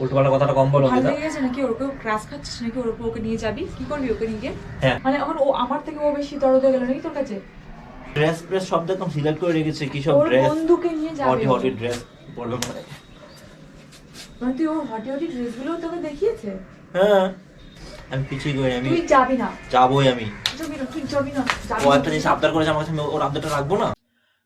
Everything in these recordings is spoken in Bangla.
উল্টো পাল্টা কথাটা কম বলো ভালো অঙ্কিতা লেগে গেছে নাকি ক্রাশ খাচ্ছিস নাকি? ওর উপর ওকে নিয়ে যাবি? কি করবি ওকে নিয়ে হ্যাঁ। মানে এখন ও আমার থেকে ও বেশি দরদ হয়ে গেল নাকি তোর কাছে? ড্রেস সব সিলেক্ট করে রেখেছে কি সব ওর ড্রেস বন্ধুকে নিয়ে যাবে হটি হটি ড্রেস বলল মানে তুই ওর হটি হটি ড্রেসগুলো তোকে দেখিয়েছে? হ্যাঁ। আমি পিছিয়ে করি আমি তুই যাবি না। যাবোই আমি। যাবি না তুই যাবি না ও একটা জিনিস আবদার করেছে আমার কাছে ওর আবদারটা রাখব না?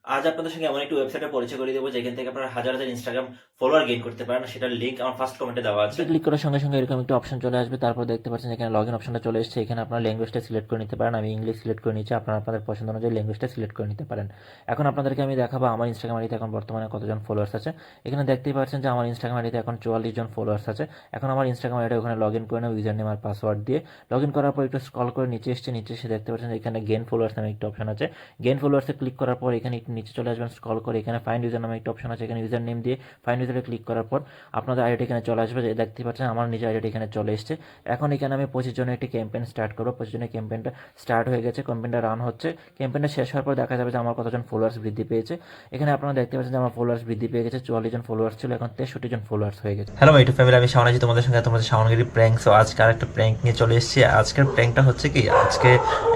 আজ আপনাদের সঙ্গে এমন একটি ওয়েবসাইটে পরিচয় করে দেবো, যেখান থেকে আপনারা হাজার হাজার ইনস্টাগ্রাম ফলোয়ার গেইন করতে পারেন। সেটার লিঙ্ক আমার ফার্স্ট কমেন্টে দেওয়া আছে। ক্লিক করার সঙ্গে সঙ্গে এরকম একটা অপশন চলে আসবে। তারপর দেখতে পাচ্ছেন এখানে লগ ইন অপশনটা চলে এসেছে। এখানে আপনার ল্যাঙ্গুয়েজটা সিলেক্ট করে নিতে পারেন। আমি ইংলিশ সিলেক্ট করে নিচ্ছি আপনারা আপনাদের পছন্দ অনুযায়ী ল্যাঙ্গুয়েজটা সিলেক্ট করে নিতে পারেন। এখন আপনাদেরকে আমি দেখাবো আমার ইনস্টাগ্রাম আইডিতে এখন বর্তমানে কতজন ফলোয়ার্স আছে। এখানে দেখতেই পাচ্ছেন যে আমার ইনস্টাগ্রাম আইডিতে এখন চুয়াল্লিশ জন ফলোয়ার্স আছে। এখন আমার ইনস্টাগ্রাম আইডি ওখানে লগ ইন করে নেব ইউজার নেম আর পাসওয়ার্ড দিয়ে। লগ ইন করার পর একটু স্ক্রল করে নিচে এসছে। নিচে এসে দেখতে পাচ্ছেন এখানে গেন ফলোয়ার্স নামে একটা অপশন আছে। গেন ফলোয়ার্সে ক্লিক করার পর এখানে নিচে চলে আসবেন স্ক্রল করে এখানে ফাইন্ড ইউজার নামে একটা অপশন আছে, এখানে ইউজার নেম দিয়ে ফাইন্ড ইউজারে ক্লিক করার পর আপনাদের আইডি এখানে চলে আসবে যে দেখতে পাচ্ছেন আমার নিজের আইডি এখানে চলে এসেছে। এখন এখানে আমি পঁচিশ জনের একটি ক্যাম্পেইন স্টার্ট করব, পঁচিশ জনের ক্যাম্পেইনটা স্টার্ট হয়ে গেছে ক্যাম্পেইনটা রান হচ্ছে। ক্যাম্পেইনটা শেষ হওয়ার পর দেখা যাবে যে আমার কতজন ফলোয়ার্স বৃদ্ধি পেয়েছে। এখানে আপনারা দেখতে পাচ্ছেন যে আমার ফলোয়ার্স বৃদ্ধি পেয়ে গেছে, চুয়াল্লিশ জন ফলোয়ার্স ছিল, এখন তেষট্টি জন ফলোয়ার্স হয়ে গেছে। হ্যালো ইউটিউব ফ্যামিলি আমি আছি তোমাদের সঙ্গে, তোমাদের শাওনগিরি প্র্যাঙ্ক সো আজকে আরেকটা প্র্যাঙ্ক নিয়ে চলে এসেছি। আজকের প্র্যাঙ্কটা হচ্ছে কি, আজকে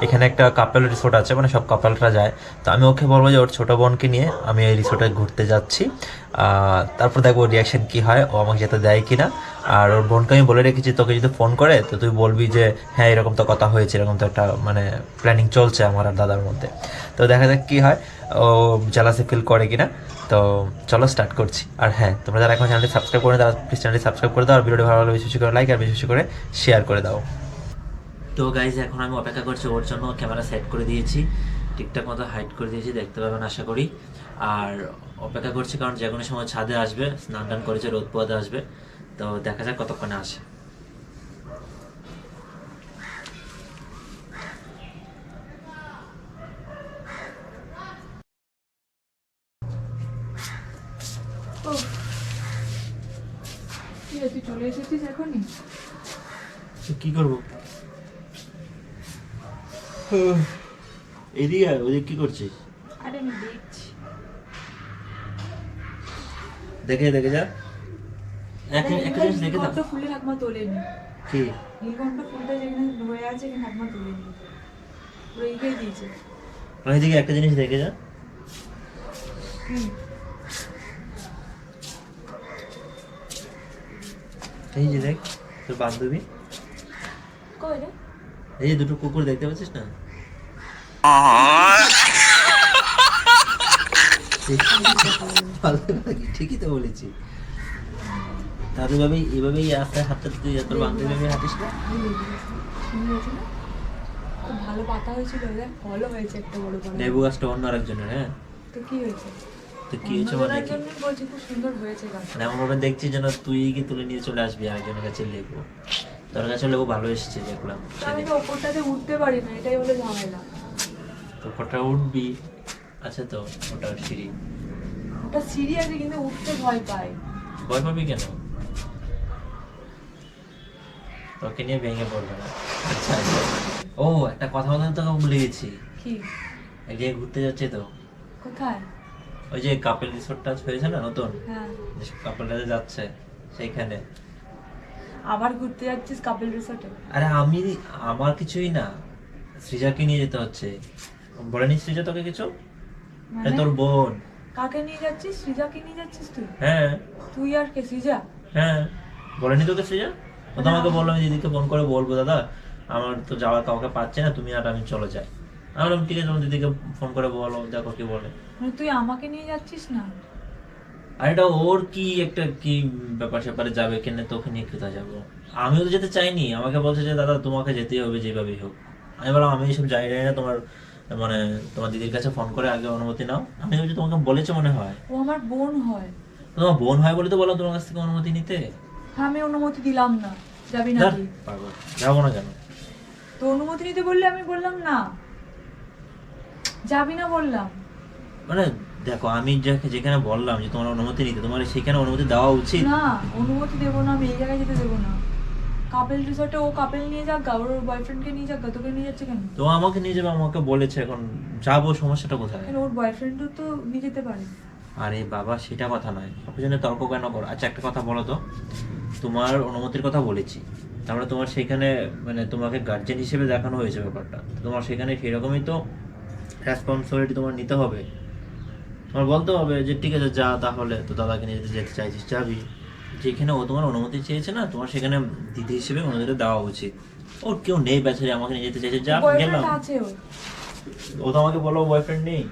এখানে একটা কাপেল রিসোর্ট আছে মানে সব কাপেলরা যায়। তো আমি ওকে বলব যে ওর ছোট বোনকে নিয়ে আমি এই রিসোর্টে ঘুরতে যাচ্ছি। তারপর দেখব রিয়াকশান কি হয়, ও আমাকে যেতে দেয় কিনা। আর ওর বোনকে আমি বলে রেখেছি, তোকে যদি ফোন করে, তো তুই বলবি যে হ্যাঁ এরকম তো কথা হয়েছে, এরকম তো একটা মানে প্ল্যানিং চলছে আমার আর দাদার মধ্যে। তো দেখা যাক কি হয়, ও জালাসে ফিল করে কিনা। তো চলো স্টার্ট করছি। আর হ্যাঁ তোমরা যারা এখন চ্যানেলটি সাবস্ক্রাইব করে তারা প্লিজ চ্যানেলটি সাবস্ক্রাইব করে দাও, আর ভিডিওটি ভালো লাগলে বেশি করে লাইক আর বেশি করে শেয়ার করে দাও। তো গাইজ এখন আমি অপেক্ষা করছি, ওর জন্য ক্যামেরা সেট করে দিয়েছি। ঠিকঠাক মতো হাইট করে দিয়েছি দেখতে পাবেন আশা করি। আর অপেক্ষা করছি কারণ যে কোনো সময় ছাদে আসবে স্নান টান করেছে রোদ পোয়াতে আসবে তো দেখা যাক কতক্ষণে আসে। চলে এসেছিস এখনই? তো কি করব? এদিকে ওদিকে কি করছিস? আরে আমি দেখছি। দেখে দেখে যা। এক একটা জিনিস দেখে দাও ফুলের হাকমা তোলেনি কি? নীলকণ্ঠ ফুলটা যেখানে হয়ে আছে এখানে হাকমা তোলেনি পুরো এগিয়ে দিয়েছে। ওইদিকে একটা জিনিস দেখে যা। এই যে দেখ তোর বান্ধবী। কই রে? এই যে দুটো কুকুর দেখতে পাচ্ছিস না? ঠিকই তো বলেছি। তাহলে এভাবেই এভাবেই আস্তে হাতটা তুই আর তোর বান্ধবী আমি হাঁটিস না? ভালো পাতা হয়েছিল ফলও হয়েছে একটা বড় বড় লেবু গাছটা অন্য আরেকজনের হ্যাঁ? তো কি হয়েছে? তো কি হয়েছে মানে কি? খুব সুন্দর হয়েছে গাছ মানে এমন ভাবে দেখছি যেন তুই কি তুলে নিয়ে চলে আসবি আরেকজনের কাছে লেবু। তোর কাছে লেবু ভালো এসেছে দেখলাম। আমি তো ওপরটাতে উঠতে পারি না এটাই হলো ঝামেলা। তো ফটো উঠবি আচ্ছা তো ওটা সিঁড়ি। ওটা সিঁড়ি আছে কিন্তু উঠতে ভয় পাই ভয় পাবি কেন? তোকে নিয়ে ভেঙে পড়বে না। আচ্ছা আচ্ছা। ও একটা কথা বলতে তোকে ভুলে গেছি। কি? এক জায়গায় ঘুরতে যাচ্ছে তো। কোথায়? ওই যে কাপেল রিসোর্টটা হয়েছে না নতুন? হ্যাঁ। কাপেলরা যাচ্ছে সেইখানে। আবার ঘুরতে যাচ্ছিস কাপিল রিসোর্টে আরে আমি আমার কিছুই না। সৃজাকে নিয়ে যেতে হচ্ছে। বলেনি সৃজা তোকে কিছু? মানে? তোর বোন। কাকে নিয়ে যাচ্ছিস? সৃজাকে নিয়ে যাচ্ছিস তুই? হ্যাঁ। তুই আর কে? সৃজা? হ্যাঁ। বলেনি তোকে সৃজা? ও তো আমাকে বলল আমি দিদিকে ফোন করে বলব দাদা। আমার তো যাওয়ার কাউকে পাচ্ছে না তুমি আর আমি চলে যাই। আমি বললাম ঠিক আছে তোমার দিদিকে ফোন করে বলো দেখো কি বলে। মানে তুই আমাকে নিয়ে যাচ্ছিস না? আর এটা ওর কি একটা কি ব্যাপার স্যাপারে যাবে কেন তোকে নিয়ে কোথায় যাব? আমিও তো যেতে চাইনি। আমাকে বলছে যে দাদা তোমাকে যেতেই হবে যেভাবেই হোক। আমি বললাম আমি এইসব যাই না তোমার মানে তোমার দিদির কাছে ফোন করে আগে অনুমতি নাও। আমি ভাবছি তোমাকে বলেছে মনে হয়। ও আমার বোন হয়। তোমার বোন হয় বলে তো বললাম তোমার কাছ থেকে অনুমতি নিতে। আমি অনুমতি দিলাম না। যাবি না পাগল। যাব না কেন? তো অনুমতি নিতে বললে আমি বললাম না। যাবি না বললাম। মানে দেখো আমি যাকে যেখানে বললাম যে তোমার অনুমতি নিতে তোমার সেখানে অনুমতি দেওয়া উচিত। না অনুমতি দেবো না আমি এই জায়গায় যেতে দেবো না। কাপেল রিসোর্টে ও কাপেল নিয়ে যাক গা ওর বয়ফ্রেন্ডকে নিয়ে যাক গা তোকে নিয়ে যাচ্ছে কেন? তো আমাকে নিয়ে যাবে আমাকে বলেছে এখন যাব সমস্যাটা কোথায়? কেন ওর বয়ফ্রেন্ডও তো নিয়ে যেতে পারে। আরে বাবা সেটা কথা নয়। সব জন্য তর্ক কেন করো? আচ্ছা একটা কথা বলো তো। তোমার অনুমতির কথা বলেছি। তারপরে তোমার সেখানে মানে তোমাকে গার্জেন হিসেবে দেখানো হয়েছে ব্যাপারটা। তোমার সেখানে সেরকমই তো রেসপন্সিবিলিটি তোমার নিতে হবে। তোমার বলতে হবে যে ঠিক আছে যা তাহলে তো দাদাকে নিয়ে যেতে যেতে চাইছিস যাবি। যেখানে ও তোমার অনুমতি চেয়েছে না তোমার সেখানে দিদি হিসেবে অনুমতি দেওয়া উচিত। ওর কেউ নেই বেচারি আমাকে নিয়ে যেতে চাইছে যা গেলাম। ও তো আমাকে বলো বয়ফ্রেন্ড নেই।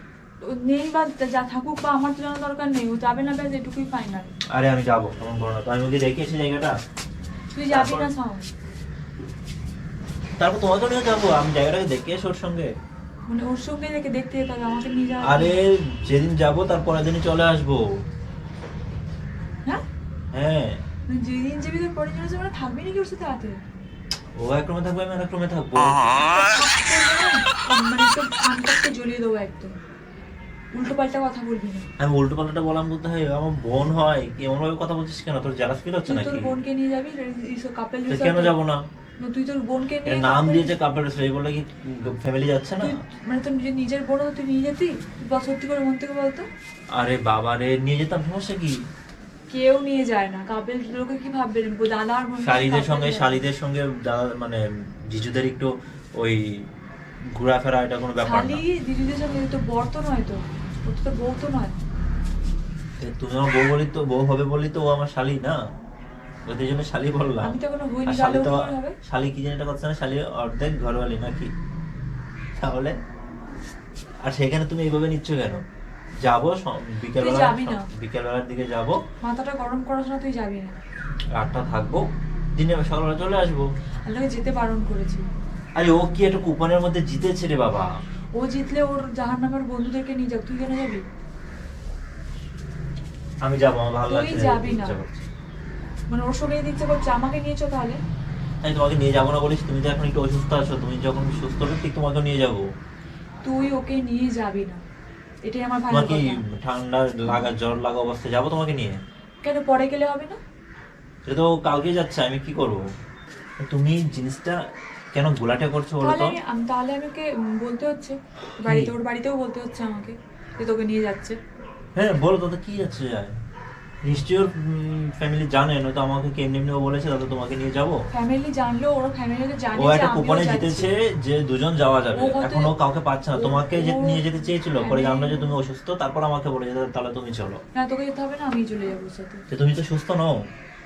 নেই বা যা থাকুক বা আমার তো দরকার নেই ও যাবে না ব্যাস এটুকুই ফাইনাল আরে আমি যাব তেমন করো না। তো আমি ওকে দেখিয়েছি জায়গাটা। তুই যাবি না সাউন্ড তারপর তোমাকে নিয়ে যাব আমি জায়গাটাকে দেখে এসে ওর সঙ্গে। মানে ওর সঙ্গে দেখে দেখতে যেতে হবে আমাকে নিয়ে আরে যেদিন যাব তার পরের দিনই চলে আসব। হ্যাঁ। মানে যেদিন যাবি তোর পরে জন্য মানে থাকবি নাকি ওর সাথে রাতে? ও এক রুমে থাকবে আমি এক রুমে থাকব। মানে তো ফানটাকে জ্বলিয়ে দেবো একদম। উল্টো পাল্টা কথা বলবি না। আমি উল্টো পাল্টা বললাম বলতে হয় আমার বোন হয় কি ভাবে কথা বলছিস কেন? তোর জেলাস ফিল হচ্ছে নাকি? তোর বোনকে নিয়ে যাবি কাপেল কেন যাব না? তুই তোর বোনকে নিয়ে নাম দিয়েছে কাপড় সেই বলে কি ফ্যামিলি যাচ্ছে না? মানে তোর নিজের নিজের বোন তুই নিয়ে যেতি? বা সত্যি করে মন থেকে বলতো। আরে বাবা রে নিয়ে যেতাম সমস্যা কি? কেউ নিয়ে যায় না। কাপেল লোকে কি ভাববে? দাদা আর বোন শালিদের সঙ্গে শালিদের সঙ্গে দাদা মানে জিজুদের একটু ওই ঘোরাফেরা এটা কোনো ব্যাপার শালি না দিদিদের সঙ্গে তো বর তো নয় তো। ও তো বউ তো নয়। তুমি আমার বউ বলি তো বউ হবে বলি তো ও আমার শালি না। ওদের জন্য শালি বললাম। আমি তো হইনি, আর শালি তো? শালি কি জানি একটা কথা না শালি অর্ধেক ঘরওয়ালি নাকি? তাহলে? আর সেখানে তুমি এইভাবে নিচ্ছ কেন? যাব বিকেলবেলা বিকেলবেলার দিকে যাব। মাথাটা গরম করার সময় তুই যাবি না। রাতটা থাকব। দিনে সকালবেলা চলে আসব। আর যেতে বারণ করেছি। আরে ও কি একটা কুপনের মধ্যে জিতেছে রে বাবা। ও জিতলে ওর জাহার নামের বন্ধুদেরকে নিয়ে যাক। তুই কেন যাবি? আমি যাব আমার ভালো লাগছে না, যাবি না। মানে ওর সঙ্গে ইচ্ছে করছে আমাকে নিয়েছো তাহলে। আমি তোমাকে নিয়ে যাব না বলিস তুমি তো এখন একটু অসুস্থ আছো তুমি যখন সুস্থ হবে ঠিক তোমাকে নিয়ে যাব। তুই ওকে নিয়ে যাবি না। এটাই আমার ভালো তোমার কি ঠান্ডা লাগা জ্বর লাগা অবস্থায় যাব তোমাকে নিয়ে? কেন পরে গেলে হবে না? সেটা তো কালকে যাচ্ছে আমি কি করব? তুমি জিনিসটা কেন গোলাটে করছ বলো তো? আমি তাহলে আমি ওকে বলতে হচ্ছে। বাড়িতে ওর বাড়িতেও বলতে হচ্ছে আমাকে যে তোকে নিয়ে যাচ্ছে। হ্যাঁ বলো তো কি যাচ্ছে যায়? নিশ্চয়ই ওর ফ্যামিলি জানে নয়তো আমাকে কেমনি এমনি ও বলেছে দাদা তোমাকে নিয়ে যাব। ফ্যামিলি জানলেও ওর ফ্যামিলিতে জানে ও যে একটা কুপনে জিতেছে যে দুজন যাওয়া যাবে। এখন ও কাউকে পাচ্ছে না। তোমাকে যে নিয়ে যেতে চেয়েছিল পরে জানলো যে তুমি অসুস্থ তারপর আমাকে বলে যেতে তাহলে তুমি চলো। না তোকে যেতে হবে না আমি চলে যাব সাথে। যে তুমি তো সুস্থ নও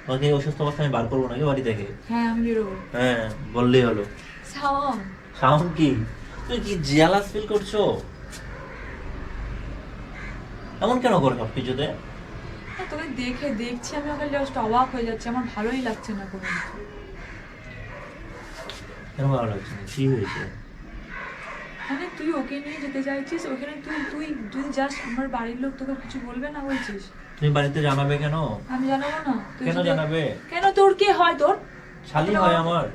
তোমাকে এই অসুস্থ অবস্থায় আমি বার করব নাকি বাড়ি থেকে? হ্যাঁ আমি বেরোবো। হ্যাঁ বললেই হলো। সাওয়াম সাউন্ড কি? তুমি কি জেলাস ফিল করছ? এমন কেন করে সব কিছুতে না, তোকে দেখে দেখছি আমি ওখানে জাস্ট অবাক হয়ে যাচ্ছে। আমার ভালোই লাগছে না কোনো কেন ভালো লাগছে না? কি হয়েছে? মানে তুই ওকে নিয়ে যেতে চাইছিস? ওখানে তুই তুই তুই জাস্ট আমার বাড়ির লোক তোকে কিছু বলবে না বলছিস? তুমি বাড়িতে জানাবে কেন? আমি জানাব না। কেন জানাবে? কেন তোর কে হয় তোর? শালি হয় আমার।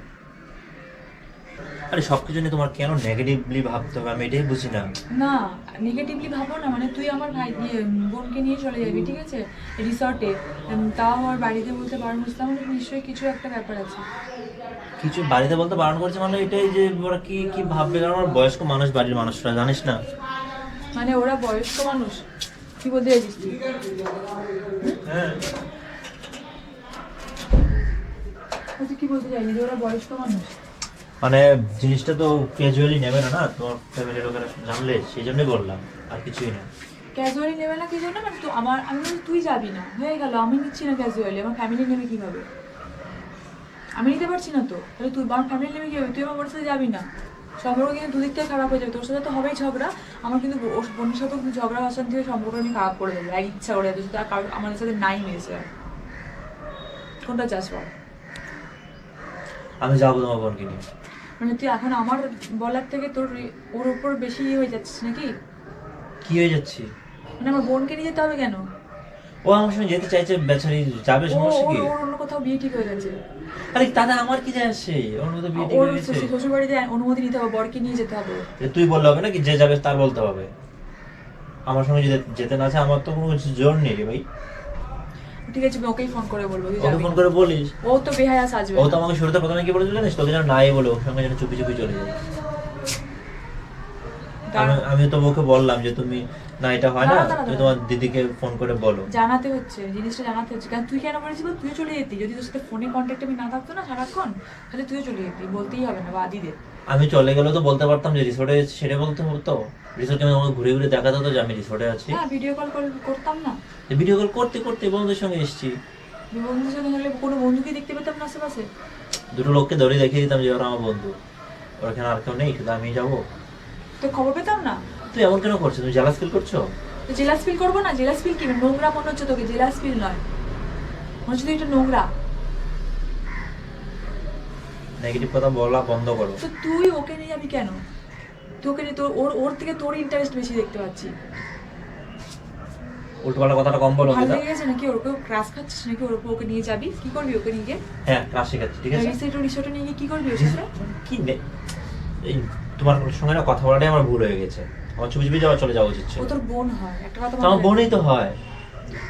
আরে সবকিছু নিয়ে তোমার কেন নেগেটিভলি ভাবতে হবে? আমি এটাই বুঝি না। না নেগেটিভলি ভাবো না মানে তুই আমার ভাই ইয়ে, বোনকে নিয়ে চলে যাবি ঠিক আছে? রিসর্টে তাও আমার বাড়িতে বলতে পারব বুঝতাম না নিশ্চয়ই কিছু একটা ব্যাপার আছে। কিছু বাড়িতে বলতে বারণ করছে মানে এটাই যে ওরা কি কি ভাববে? কারণ আমার বয়স্ক মানুষ বাড়ির মানুষরা জানিস না? মানে ওরা বয়স্ক মানুষ। কি বলতে চাইছিস তুই? হ্যাঁ। তুই কি বলতে চাইছিস যে ওরা বয়স্ক মানুষ? মানে জিনিসটা তো ক্যাজুয়ালি নেবে না না? তোমার ফ্যামিলির লোকেরা জানলে সেই জন্যই বললাম আর কিছুই না। ক্যাজুয়ালি নেবে না কি জন্য? মানে তুই আমার আমি বলছি তুই যাবি না হয়ে গেল আমি নিচ্ছি না ক্যাজুয়ালি আমার ফ্যামিলি নেবে কীভাবে? আমি নিতে পারছি না তো তাহলে তুই আমার ফ্যামিলি নেবে কীভাবে? তুই আমার সাথে যাবি না? সম্পর্ক কিন্তু দুদিক থেকে খারাপ হয়ে যাবে তোর সাথে তো হবেই ঝগড়া। আমার কিন্তু ওর বোনের সাথেও কিন্তু ঝগড়া ভাষণ থেকে সম্পর্ক আমি খারাপ করে দেবো আর ইচ্ছা করে তোর সাথে আর কারও আমাদের সাথে নাই মিলেছে আর। কোনটা চাস বল? আমি যাব তোমার বোনকে নিয়ে। মানে তুই এখন আমার বলার থেকে তোর ওর উপর বেশি ইয়ে হয়ে যাচ্ছিস নাকি? কি হয়ে যাচ্ছে? মানে আমার বোনকে নিয়ে যেতে হবে কেন? ও আমার সঙ্গে যেতে চাইছে বেচারি যাবে সমস্যা কি? ওর ওর অন্য কোথাও বিয়ে ঠিক হয়ে গেছে। আরে তাতে আমার কি যায় আসে? ওর মতো বিয়ে ঠিক হয়ে গেছে। শ্বশুর বাড়িতে অনুমতি নিতে হবে বরকে নিয়ে যেতে হবে। তুই বললে হবে নাকি যে যাবে তার বলতে হবে। আমার সঙ্গে যেতে যেতে না চায় আমার তো কোনো জোর নেই রে ভাই। ঠিক আছে আমি ওকেই ফোন করে বলব ওকে ফোন করে বলিস? ও তো বেহায়া সাজবে ও তো আমাকে শুরুতে প্রথমে কি বলেছিল জানিস? তোকে যেন নাই বলে ওর সঙ্গে যেন চুপি চুপি চলে যায়। আমি তো ওকে বললাম যে তুমি না এটা হয় না। তুমি তোমার দিদিকে ফোন করে বলো। জানাতে হচ্ছে জিনিসটা জানাতে হচ্ছে। কারণ তুই কেন বলেছিস বল, তুইও চলে যেতি। যদি তোর সাথে ফোনে কন্ট্যাক্ট আমি না থাকতো না সারাক্ষণ তাহলে তুইও চলে যেতি। বলতেই হবে না বাদি দে আমি চলে গেলে তো বলতে পারতাম যে রিসোর্টে সেটা বলতে হতো। রিসোর্টে আমি ঘুরে ঘুরে দেখাতে হতো যে আমি রিসোর্টে আছি। হ্যাঁ ভিডিও কল করতাম না। ভিডিও কল করতে করতে বন্ধুদের সঙ্গে এসেছি। বন্ধুদের সঙ্গে হলে কোনো বন্ধুকে দেখতে পেতাম না আশেপাশে। দুটো লোককে ধরে দেখিয়ে দিতাম যে ওরা আমার বন্ধু। ওরা এখানে আর কেউ নেই শুধু আমি যাব। তো খবর পেতাম না? তুই এমন কেন করছ? তুমি জ্যালাস ফিল করছ? জেলাস ফিল করব না? জেলাস ফিল কি? নোংরা মনে হচ্ছে তোকে জেলাস ফিল নয়। মনে হচ্ছে এটা নোংরা। নেগেটিভ কথা বলা বন্ধ করো। তো তুই ওকে নিয়ে যাবি কেন? তুই ওকে নিয়ে তোর ওর ওর থেকে তোর ইন্টারেস্ট বেশি দেখতে পাচ্ছি। উল্টো পাল্টা কথাটা কম বলো ভালো অঙ্কিতা। লেগে গেছে নাকি ওরকে ক্রাশ খাচ্ছিস নাকি? ওর ওকে নিয়ে যাবি? কি করবি ওকে নিয়ে হ্যাঁ ক্লাস শেখাচ্ছি ঠিক আছে? রিসোর্ট রিসোর্টে নিয়ে গিয়ে কি করবি ওর সাথে? কি নে এই তোমার সঙ্গে না কথা বলাটাই আমার ভুল হয়ে গেছে। আমার চুপি চুপি যাওয়া চলে যাওয়া উচিত ছিল। ও তোর বোন হয়। একটা কথা আমার বোনই তো হয়।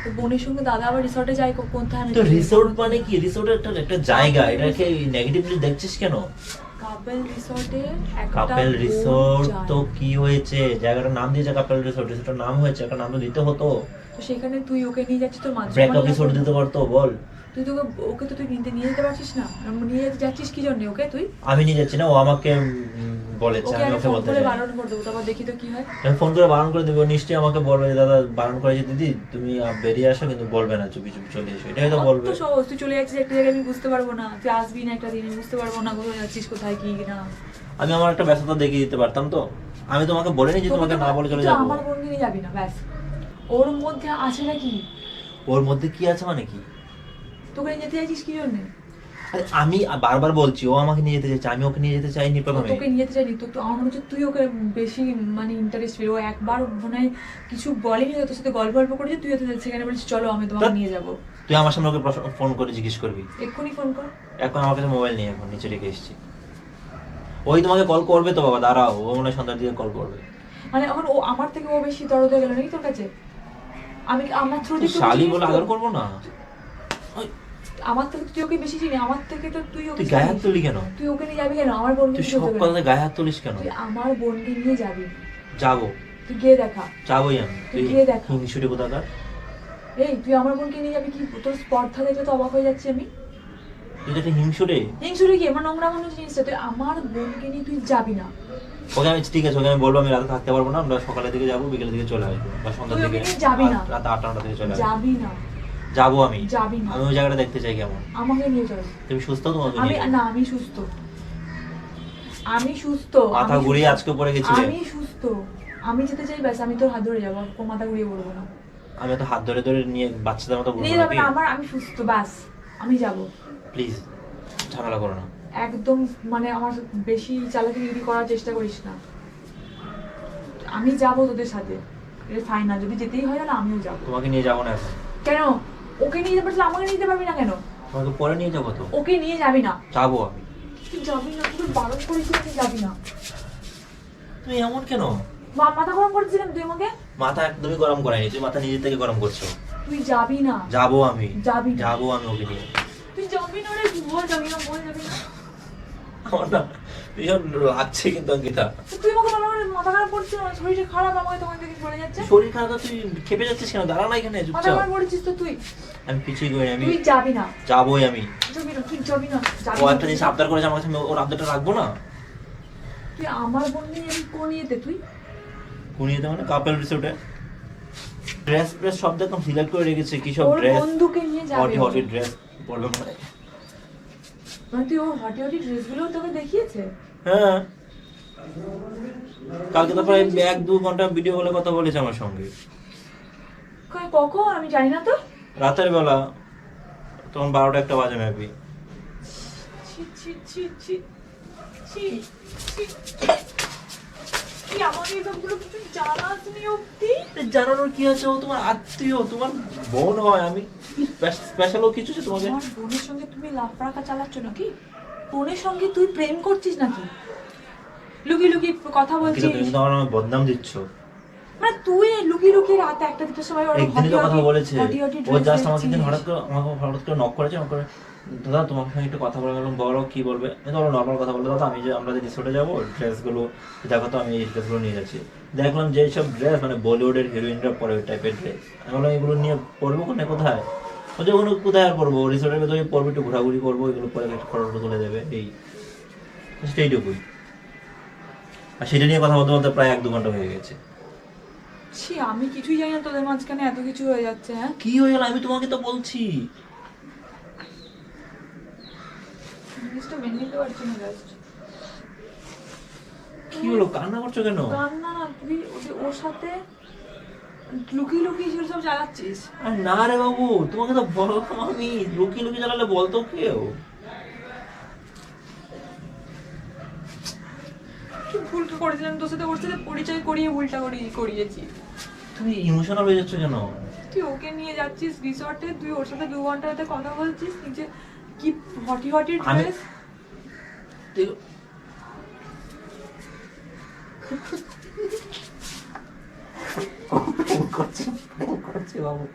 তো বোনের সঙ্গে দাদা আবার রিসোর্টে যায় কো- কোথায় তো রিসোর্ট মানে কি? রিসোর্ট একটা একটা জায়গা। এটাকে নেগেটিভলি দেখছিস কেন? কাপেল রিসোর্টে কাপেল রিসোর্ট তো কি হয়েছে? জায়গাটার নাম দিয়েছে কাপেল রিসোর্ট রিসোর্টের নাম হয়েছে একটা নাম তো দিতে হতো। তো সেখানে তুই ওকে নিয়ে যাচ্ছিস তোর মাঝে ব্রেকআপ রিসোর্ট দিতে পারতো বল। তুই তোকে ওকে তো তুই নিতে নিয়ে যেতে পারছিস না? নিয়ে যেতে যাচ্ছিস কি জন্য ওকে তুই? আমি নিয়ে যাচ্ছি না ও আমাকে বলেছে আমি আমি ওকে বলতে চাই। বারণ করে দেবো তারপর দেখি তো কি হয়। আমি ফোন করে বারণ করে দেবো নিশ্চয়ই আমাকে বলবে যে দাদা বারণ করেছে দিদি তুমি বেরিয়ে আসো কিন্তু বলবে না চুপি চুপি চলে এসো। এটাই তো বলবে। তো সহজ তুই চলে যাচ্ছিস একটা জায়গায় আমি বুঝতে পারব না। তুই আসবি না একটা দিন বুঝতে পারব না কোথায় যাচ্ছিস কোথায় কি না। আমি আমার একটা ব্যস্ততা দেখিয়ে দিতে পারতাম তো। আমি তোমাকে বলিনি যে তোমাকে না বলে চলে যাব। আমার বোনকে নিয়ে যাবি না ব্যাস। ওর মধ্যে আছে নাকি ওর মধ্যে কি আছে মানে কি? তোকে নিয়ে যেতে চাইছিস কি জন্য? আমি বারবার বলছি ও আমাকে নিয়ে যেতে চাইছে আমি ওকে নিয়ে যেতে চাইনি প্রথমে। তোকে নিয়ে যেতে চাইনি তো তো আমার মনে হচ্ছে তুই ওকে বেশি মানে ইন্টারেস্ট ও একবার মনে হয় কিছু বলেনি তোর সাথে গল্প গল্প করেছে তুই সেখানে বলছিস চলো আমি তোমাকে নিয়ে যাব। তুই আমার সামনে ওকে ফোন করে জিজ্ঞেস করবি। এক্ষুনি ফোন কর। এখন আমার কাছে মোবাইল নেই এখন নিচে রেখে এসেছি। ওই তোমাকে কল করবে তো বাবা দাঁড়াও ও মনে হয় সন্ধ্যার দিকে কল করবে। মানে এখন ও আমার থেকে ও বেশি দরদ হয়ে গেল নাকি তোর কাছে? আমি আমার থ্রু তুই শালি বলে আদর করব না? আমার থেকে তুই ওকে বেশি চিনি আমার থেকে তো তুই ওকে তুই গায়ে হাত তুলি কেন? তুই ওকে নিয়ে যাবি কেন? আমার বোনকে তুই সব না। গায়ে হাত তুলিস কেন? তুই আমার বোনকে নিয়ে যাবি। যাব। তুই গিয়ে দেখা। যাবোই আমি। তুই গিয়ে দেখা। হিংসুটি কোথাকার? এই তুই আমার বোনকে নিয়ে যাবি কি? তোর স্পর্ধা দেখলে তো অবাক হয়ে যাচ্ছি আমি। তুই একটা হিংসুটে। হিংসুরি কি? আমার নোংরা মনে জিনিসটা তুই আমার বোনকে নিয়ে তুই যাবি না। ওকে আমি ঠিক আছে ওকে আমি বলব আমি রাতে থাকতে পারব না। আমরা সকালের দিকে যাব বিকেলের দিকে চলে আসব। বা সন্ধ্যার দিকে। যাবি না। রাত আটটা নটা থেকে চলে যাবি না। যাব আমি। যাবি না। আমি ওই জায়গাটা দেখতে চাই কেমন। আমাকে নিয়ে চল তুমি সুস্থ তোমাকে আমি না আমি সুস্থ। আমি সুস্থ। মাথা ঘুরিয়ে আজকে পড়ে গেছিলে আমি সুস্থ। আমি যেতে চাই ব্যাস আমি তোর হাত ধরে যাব। কোনো মাথা ঘুরিয়ে বলব না। আমি তো হাত ধরে ধরে নিয়ে বাচ্চাদের মতো নিয়ে যাবে না আমার আমি সুস্থ ব্যাস আমি যাব। প্লিজ ঝামেলা করো না। একদম মানে আমার বেশি চালাকি করার চেষ্টা করিস না। আমি যাব তোদের সাথে। এটা ফাইনাল যদি যেতেই হয় তাহলে আমিও যাব। তোমাকে নিয়ে যাব না কেন? ওকে নিয়ে যেতে পারছিস আমাকে নিয়ে যেতে পারবি না কেন? তোমাকে পরে নিয়ে যাব তো। ওকে নিয়ে যাবি না। যাব আমি। তুই যাবি না তুই বারণ করেছিস তুই যাবি না। তুমি এমন কেন? মা- মাথা গরম করছিস কেন তুই আমাকে? মাথা একদমই গরম করায়নি তুমি মাথা নিজের থেকে গরম করছ। তুই যাবি না। যাব আমি। যাবি যাব আমি ওকে নিয়ে। তুই যাবি না রে বল যাবি না বল যাবি না। আমার না ভীষণ লাগছে কিন্তু অঙ্কিতা। তুই আমাকে মাথা খারাপ করছিস শরীরটা খারাপ আমাকে যাচ্ছে। শরীর খারাপ তুই খেপে যাচ্ছিস কেন? দাঁড়া না এখানে মাথা খারাপ করেছিস তো তুই? আমি পিছিয়ে করি আমি তুই যাবি না। যাবোই আমি। যাবি না তুই যাবি না ও একটা জিনিস আবদার করেছে আমার কাছে ওর আবদারটা রাখব না? তুই আমার বোন নিয়ে যাবি কোন ইয়েতে তুই? কুনিয়ে মানে কাপেল রিসোর্টে? ড্রেস ফ্রেস সব দেখলাম সিলেক্ট করে রেখেছে কি সব ড্রেস? বন্ধুকে নিয়ে যাবে হটি হটি ড্রেস পরবে মানে মানে তুই ও হটি হটি ড্রেসগুলো তোকে দেখিয়েছে? হ্যাঁ। কালকে তো প্রায় এক দু ঘণ্টা ভিডিও কলে কথা বলেছে আমার সঙ্গে। কই, কখন? আমি জানি না তো। রাতের বেলা। তখন বারোটা একটা বাজে মেবি ছি ছি ছি ছি ছি ছি। তুই আমাকে এসবগুলো কিছু জানাসনি অব্দি জানানোর কি আছে? ও তোমার আত্মীয় তোমার বোন হয় আমি স্পেশাল কিছু আছে তোমাকে? আমার বোনের সঙ্গে তুমি লাফড়াকা চালাচ্ছ নাকি? বোনের সঙ্গে তুই প্রেম করছিস নাকি? লুকিয়ে লুকিয়ে কথা বলছিস। তুমি তো আমার বদনাম দিচ্ছ। মানে তুই লুকিয়ে লুকিয়ে রাত একটা দুটোর সময় হটি কথা বলেছে। ও জাস্ট আমাকে। হঠাৎ করে আমাকে হঠাৎ করে নক করেছে নক করে দাদা তোমার সঙ্গে একটু কথা বলে গেলাম বলো কি বলবে? ধরো নর্মাল কথা বলল দাদা আমি যে আমরা যে রিসোর্টে যাব ড্রেসগুলো দেখো তো আমি এই ড্রেসগুলো নিয়ে যাচ্ছি। দেখলাম যে সব ড্রেস মানে বলিউডের হিরোইনরা পরে ওই টাইপের ড্রেস আমি বললাম এগুলো নিয়ে পরবো কোথায়? কোথায় বলছে ওগুলো কোথায় আর পরবো? রিসোর্টের ভেতরে পরবো একটু ঘোরাঘুরি করব এগুলো পরে একটু ফটো তুলে দেবে এই। সেইটুকুই আর সেটা নিয়ে কথা বলতে বলতে প্রায় এক দু ঘণ্টা হয়ে গেছে। ছি আমি কিছুই জানি না তোদের মাঝখানে এত কিছু হয়ে যাচ্ছে হ্যাঁ? কি হয়ে গেল? আমি তোমাকে তো বলছি। জিনিসটা মেনে নিতে পারছি না জাস্ট কি হলো? কান্না করছ কেন? কান্না না তুই ওর সাথে লুকিয়ে লুকিয়ে সেগুলো সব চালাচ্ছিস আর না রে বাবু তোমাকে তো বললাম আমি। লুকিয়ে লুকিয়ে চালালে বলতো কেউ? কি ভুলটা করেছিলাম? তোর সাথে ওর সাথে পরিচয় করিয়ে ভুলটা করিয়ে করিয়েছি। তুমি ইমোশনাল হয়ে যাচ্ছ কেন? তুই ওকে নিয়ে যাচ্ছিস রিসর্টে তুই ওর সাথে দু ঘণ্টা কথা বলছিস নিচে কি হটি হটি ড্রেস? দেখ- ও প্রেম করছে প্রেম করছে বাবু।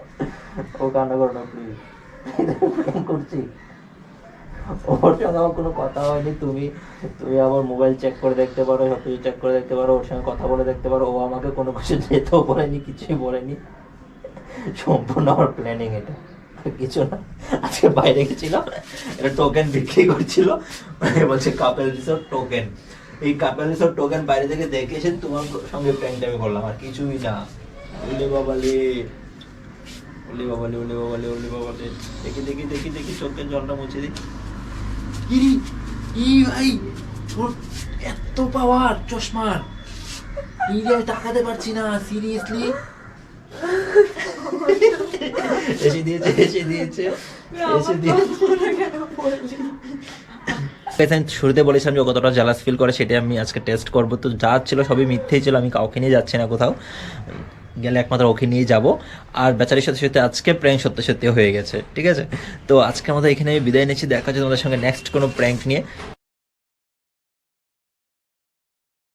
ও কান্না করো না প্লিজ করছি। ওর সঙ্গে আমার কোনো কথা হয়নি তুমি তুমি আমার মোবাইল চেক করে দেখতে পারো সব কিছু চেক করে দেখতে পারো ওর সঙ্গে কথা বলে দেখতে পারো। ও আমাকে কোনো কিছু যেতেও বলেনি কিছুই বলেনি। সম্পূর্ণ আমার প্ল্যানিং এটা। কিছু না। আজকে বাইরে গেছিলাম, একটা টোকেন বিক্রি করছিল। বলছে কাপেল রিসোর্ট টোকেন এই কাপেল রিসোর্ট টোকেন বাইরে থেকে দেখে এসে তোমার সঙ্গে প্র্যাঙ্কটা আমি করলাম আর কিছুই না। ওলে বাবালে ওলে বাবালে ওলে বাবালে ওলে বাবালে। দেখি দেখি দেখি দেখি, চোখের জলটা মুছে দিই। ইরি ই ভাই? তোর এত পাওয়ার চশমার ইরে আমি তাকাতে পারছি না সিরিয়াসলি এসে দিয়েছে এসে দিয়েছে এসে দিয়েছে আমি শুরুতে বলেছিলাম যে কতটা জালাস ফিল করে সেটা আমি আজকে টেস্ট করব। তো যা ছিল সবই মিথ্যেই ছিল আমি কাউকে নিয়ে যাচ্ছি না কোথাও। গেলে একমাত্র ওকে নিয়ে যাব। আর বেচারির সাথে সাথে আজকে প্র্যাঙ্ক সত্যি সত্যি হয়ে গেছে ঠিক আছে? তো আজকে আমাদের এখানে বিদায় নিচ্ছি দেখা হচ্ছে তোমাদের সঙ্গে নেক্সট কোনো প্র্যাঙ্ক নিয়ে।